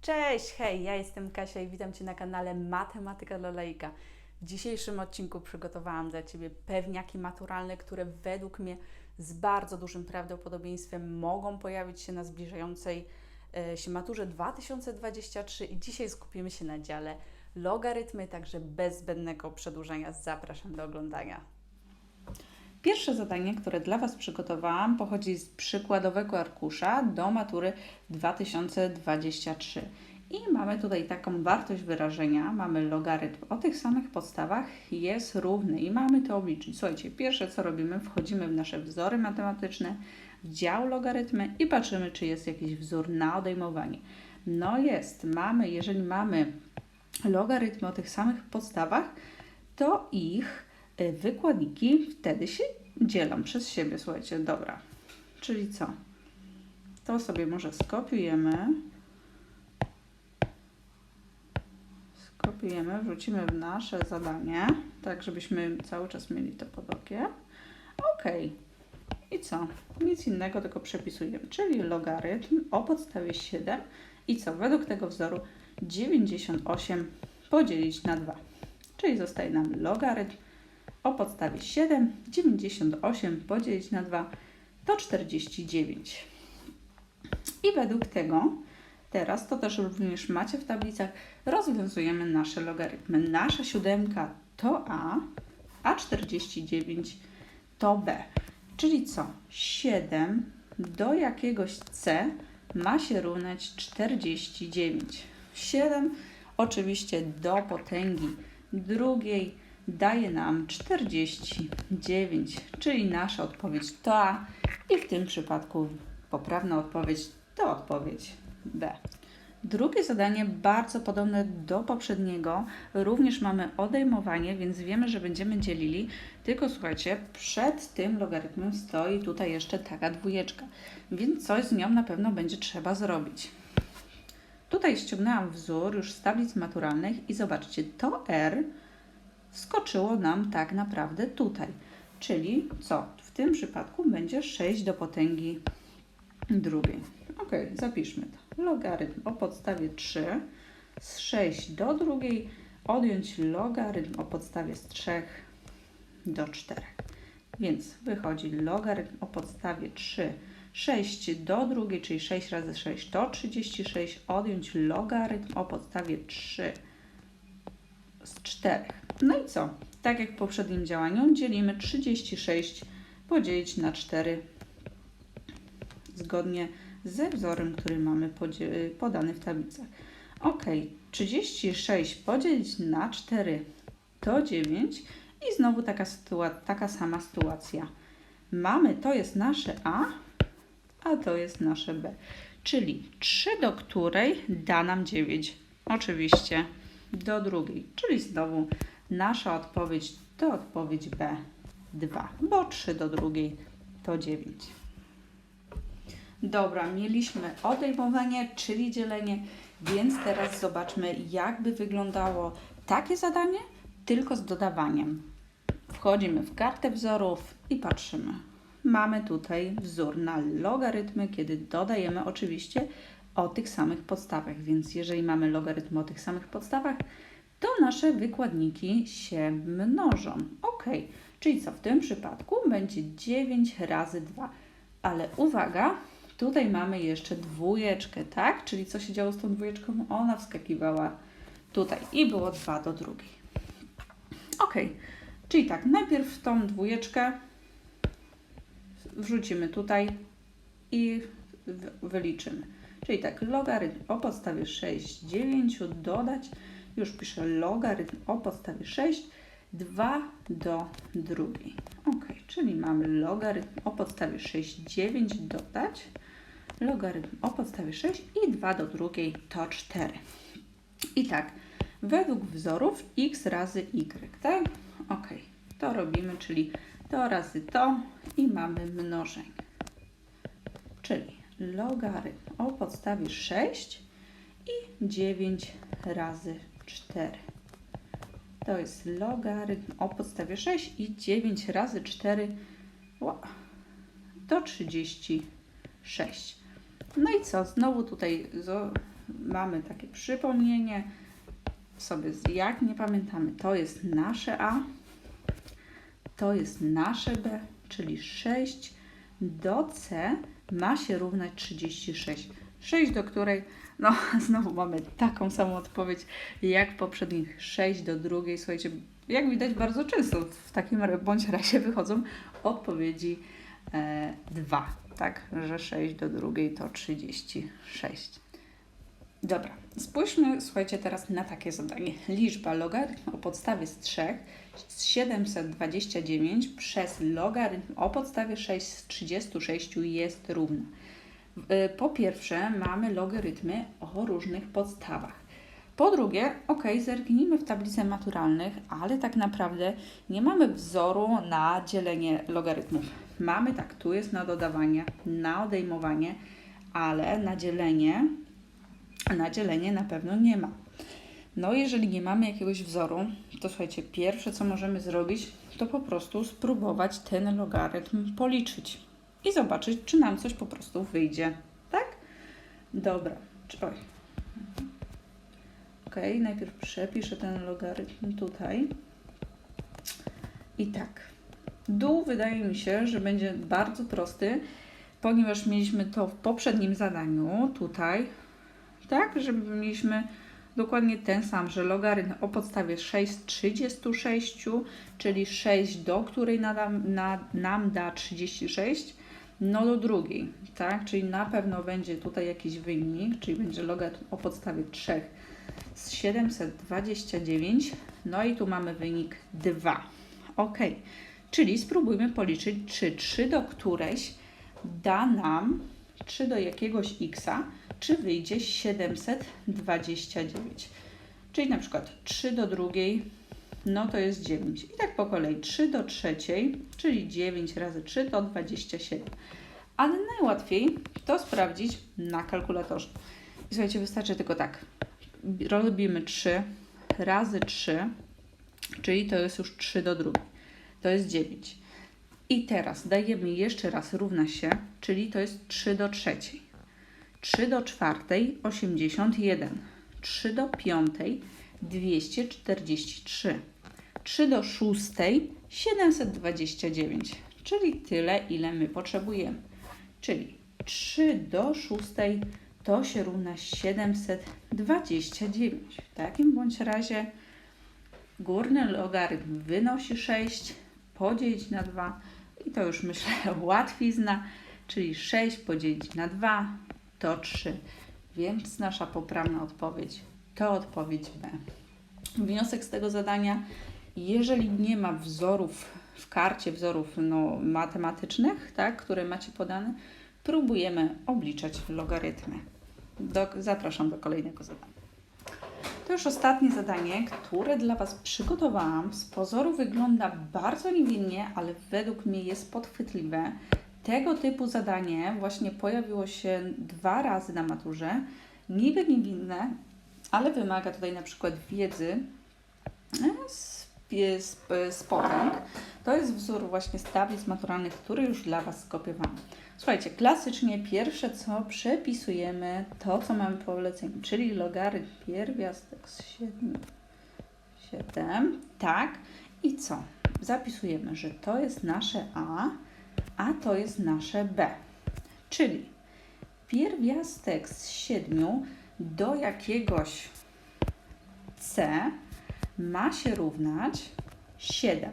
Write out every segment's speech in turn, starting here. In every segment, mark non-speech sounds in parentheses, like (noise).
Cześć, hej, ja jestem Kasia i witam Cię na kanale Matematyka dla Laika. W dzisiejszym odcinku przygotowałam dla Ciebie pewniaki maturalne, które według mnie z bardzo dużym prawdopodobieństwem mogą pojawić się na zbliżającej e, się maturze 2023 i dzisiaj skupimy się na dziale logarytmy, także bez zbędnego przedłużania zapraszam do oglądania. Pierwsze zadanie, które dla Was przygotowałam, pochodzi z przykładowego arkusza do matury 2023. I mamy tutaj taką wartość wyrażenia, mamy logarytm o tych samych podstawach, jest równy i mamy to obliczyć. Słuchajcie, pierwsze co robimy, wchodzimy w nasze wzory matematyczne, w dział logarytmy i patrzymy, czy jest jakiś wzór na odejmowanie. No jest, mamy, jeżeli mamy logarytmy o tych samych podstawach, to ich y, wykładniki wtedy się dzielą przez siebie. Słuchajcie, dobra. Czyli co? To sobie może skopiujemy. Skopiujemy, wrzucimy w nasze zadanie, tak żebyśmy cały czas mieli to pod okiem. Ok. I co? Nic innego, tylko przepisujemy. Czyli logarytm o podstawie 7 i co? Według tego wzoru 98 podzielić na 2. Czyli zostaje nam logarytm o podstawie 7, 98 podzielić na 2 to 49. I według tego, teraz to też również macie w tablicach, rozwiązujemy nasze logarytmy. Nasza siódemka to A, a 49 to B. Czyli co? 7 do jakiegoś C ma się równać 49. 7 oczywiście do potęgi drugiej daje nam 49, czyli nasza odpowiedź to A i w tym przypadku poprawna odpowiedź to odpowiedź B. Drugie zadanie bardzo podobne do poprzedniego. Również mamy odejmowanie, więc wiemy, że będziemy dzielili. Tylko słuchajcie, przed tym logarytmem stoi tutaj jeszcze taka dwójeczka, więc coś z nią na pewno będzie trzeba zrobić. Tutaj ściągnęłam wzór już z tablic maturalnych i zobaczcie, to R skoczyło nam tak naprawdę tutaj. Czyli co? W tym przypadku będzie 6 do potęgi drugiej. Ok, zapiszmy to. Logarytm o podstawie 3 z 6 do drugiej odjąć logarytm o podstawie z 3 do 4. Więc wychodzi logarytm o podstawie 3 6 do drugiej, czyli 6 razy 6 to 36, odjąć logarytm o podstawie 3 z 4. No i co? Tak jak w poprzednim działaniu, dzielimy 36 podzielić na 4 zgodnie ze wzorem, który mamy podany w tablicach. Ok, 36 podzielić na 4 to 9 i znowu taka, taka sama sytuacja. Mamy, to jest nasze A, a to jest nasze B. Czyli 3 do której da nam 9. Oczywiście do drugiej, czyli znowu nasza odpowiedź to odpowiedź B2, bo 3 do drugiej to 9. Dobra, mieliśmy odejmowanie, czyli dzielenie, więc teraz zobaczmy, jak by wyglądało takie zadanie, tylko z dodawaniem. Wchodzimy w kartę wzorów i patrzymy. Mamy tutaj wzór na logarytmy, kiedy dodajemy oczywiście o tych samych podstawach, więc jeżeli mamy logarytm o tych samych podstawach, to nasze wykładniki się mnożą. Ok, czyli co w tym przypadku będzie 9 razy 2. Ale uwaga, tutaj mamy jeszcze dwójeczkę, tak? Czyli co się działo z tą dwójeczką? Ona wskakiwała tutaj i było 2 do drugiej. Ok, czyli tak, najpierw tą dwójeczkę wrzucimy tutaj i wyliczymy. Czyli tak, logarytm o podstawie 6 9 dodać, już piszę logarytm o podstawie 6, 2 do drugiej. Ok, czyli mamy logarytm o podstawie 6, 9 dodać, logarytm o podstawie 6 i 2 do drugiej to 4. I tak, według wzorów x razy y, tak? Ok, to robimy, czyli to razy to i mamy mnożenie. Czyli logarytm o podstawie 6 i 9 razy 4. To jest logarytm o podstawie 6 i 9 razy 4 to 36. No i co? Znowu tutaj mamy takie przypomnienie sobie, jak nie pamiętamy, to jest nasze A, to jest nasze B, czyli 6 do C ma się równać 36. 6 do której, no (laughs) znowu mamy taką samą odpowiedź jak poprzednich 6 do drugiej. Słuchajcie, jak widać bardzo często w takim bądź razie wychodzą odpowiedzi e, 2, tak, że 6 do drugiej to 36. Dobra, spójrzmy, słuchajcie, teraz na takie zadanie. Liczba logarytm o podstawie z 3 z 729 przez logarytm o podstawie 6 z 36 jest równa. Y, Po pierwsze, mamy logarytmy o różnych podstawach. Po drugie, ok, zerknijmy w tablice maturalnych, ale tak naprawdę nie mamy wzoru na dzielenie logarytmów. Mamy tak, tu jest na dodawanie, na odejmowanie, ale na dzielenie, na dzielenie na pewno nie ma. No, jeżeli nie mamy jakiegoś wzoru, to słuchajcie, pierwsze co możemy zrobić, to po prostu spróbować ten logarytm policzyć i zobaczyć, czy nam coś po prostu wyjdzie. Tak? Dobra. Oj. Ok, najpierw przepiszę ten logarytm tutaj. I tak. Dół wydaje mi się, że będzie bardzo prosty, ponieważ mieliśmy to w poprzednim zadaniu tutaj, tak, żeby mieliśmy dokładnie ten sam, że logarytm o podstawie 6 z 36, czyli 6 do której nadam, na, nam da 36, no do drugiej, tak, czyli na pewno będzie tutaj jakiś wynik, czyli będzie logarytm o podstawie 3 z 729, no i tu mamy wynik 2. Ok, czyli spróbujmy policzyć, czy 3 do którejś da nam 3 do jakiegoś x, czy wyjdzie 729. Czyli na przykład 3 do drugiej, no to jest 9. I tak po kolei 3 do trzeciej, czyli 9 razy 3 to 27. Ale najłatwiej to sprawdzić na kalkulatorze. I słuchajcie, wystarczy tylko tak. Robimy 3 razy 3, czyli to jest już 3 do drugiej. To jest 9. I teraz dajemy jeszcze raz równa się, czyli to jest 3 do trzeciej. 3 do czwartej 81, 3 do piątej 243, 3 do szóstej 729, czyli tyle, ile my potrzebujemy. Czyli 3 do szóstej to się równa 729. W takim bądź razie górny logarytm wynosi 6, podzielić na 2 i to już myślę (laughs) łatwizna, czyli 6 podzielić na 2 to 3. Więc nasza poprawna odpowiedź to odpowiedź B. Wniosek z tego zadania, jeżeli nie ma wzorów w karcie, wzorów no, matematycznych, tak, które macie podane, próbujemy obliczać logarytmy. Do, zapraszam do kolejnego zadania. To już ostatnie zadanie, które dla Was przygotowałam. Z pozoru wygląda bardzo niewinnie, ale według mnie jest podchwytliwe. Tego typu zadanie właśnie pojawiło się dwa razy na maturze. Niby niewinne, ale wymaga tutaj na przykład wiedzy e, z, z, z potęg. To jest wzór właśnie z tablic maturalnych, który już dla Was skopiowałam. Słuchajcie, klasycznie pierwsze co przepisujemy, to co mamy po poleceniu, czyli logarytm pierwiastek z 7, 7, tak. I co? Zapisujemy, że to jest nasze A, a to jest nasze B. Czyli pierwiastek z 7 do jakiegoś C ma się równać 7.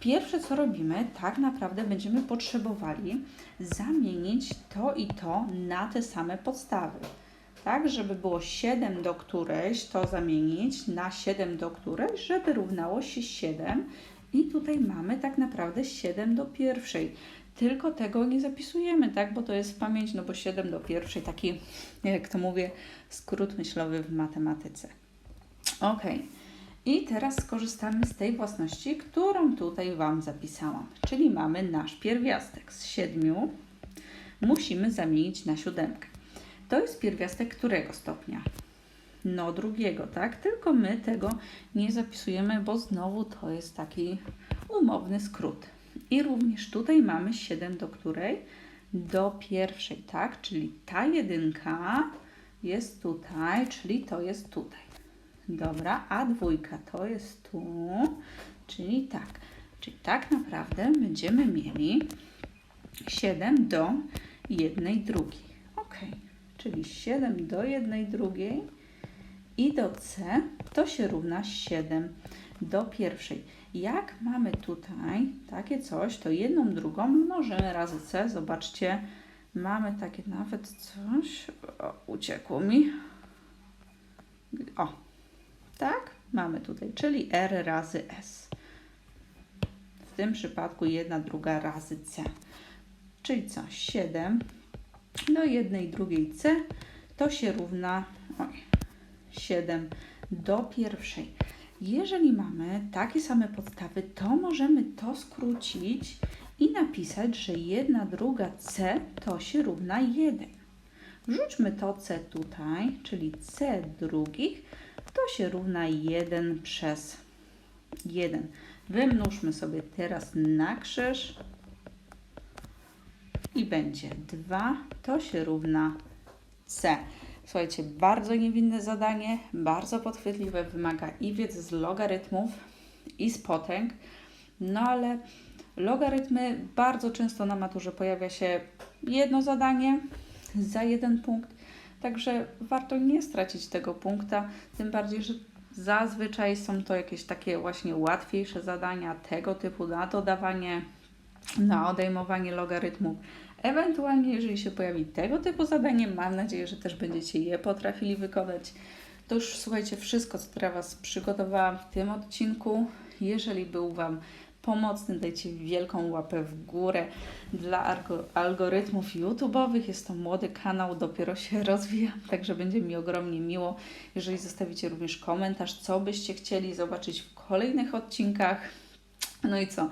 Pierwsze co robimy, tak naprawdę będziemy potrzebowali zamienić to i to na te same podstawy. Tak, żeby było 7 do którejś, to zamienić na 7 do którejś, żeby równało się 7. I tutaj mamy tak naprawdę 7 do pierwszej. Tylko tego nie zapisujemy, tak? Bo to jest w pamięć, no bo 7 do pierwszej, taki, jak to mówię, skrót myślowy w matematyce. Ok. I teraz skorzystamy z tej własności, którą tutaj Wam zapisałam. Czyli mamy nasz pierwiastek z 7. Musimy zamienić na siódemkę. To jest pierwiastek którego stopnia? No drugiego, tak? Tylko my tego nie zapisujemy, bo znowu to jest taki umowny skrót. I również tutaj mamy 7 do której? Do pierwszej, tak? Czyli ta jedynka jest tutaj, czyli to jest tutaj. Dobra, a dwójka to jest tu, czyli tak. Czyli tak naprawdę będziemy mieli 7 do jednej drugiej. Ok, czyli 7 do jednej drugiej i do C to się równa 7 do pierwszej. Jak mamy tutaj takie coś, to jedną drugą mnożymy razy C. Zobaczcie, mamy takie nawet coś. O, uciekło mi. O, tak, mamy tutaj, czyli R razy S. W tym przypadku jedna druga razy C. Czyli co? 7 do jednej drugiej C to się równa oj, 7 do pierwszej. Jeżeli mamy takie same podstawy, to możemy to skrócić i napisać, że jedna druga C to się równa 1. Wrzućmy to C tutaj, czyli C drugich to się równa 1 przez 1. Wymnóżmy sobie teraz na krzyż i będzie 2 to się równa C. Słuchajcie, bardzo niewinne zadanie, bardzo podchwytliwe, wymaga i wiedzy z logarytmów, i z potęg, no ale logarytmy bardzo często na maturze pojawia się jedno zadanie za jeden punkt, także warto nie stracić tego punkta, tym bardziej, że zazwyczaj są to jakieś takie właśnie łatwiejsze zadania tego typu na dodawanie, na odejmowanie logarytmów. Ewentualnie, jeżeli się pojawi tego typu zadanie, mam nadzieję, że też będziecie je potrafili wykonać. To już słuchajcie, wszystko, co dla Was przygotowałam w tym odcinku. Jeżeli był Wam pomocny, dajcie wielką łapę w górę. Dla algorytmów YouTube'owych jest to młody kanał, dopiero się (laughs) rozwija, także będzie mi ogromnie miło, jeżeli zostawicie również komentarz, co byście chcieli zobaczyć w kolejnych odcinkach. No i co?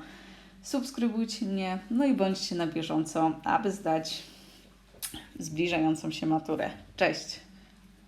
Subskrybujcie mnie, no i bądźcie na bieżąco, aby zdać zbliżającą się maturę. Cześć!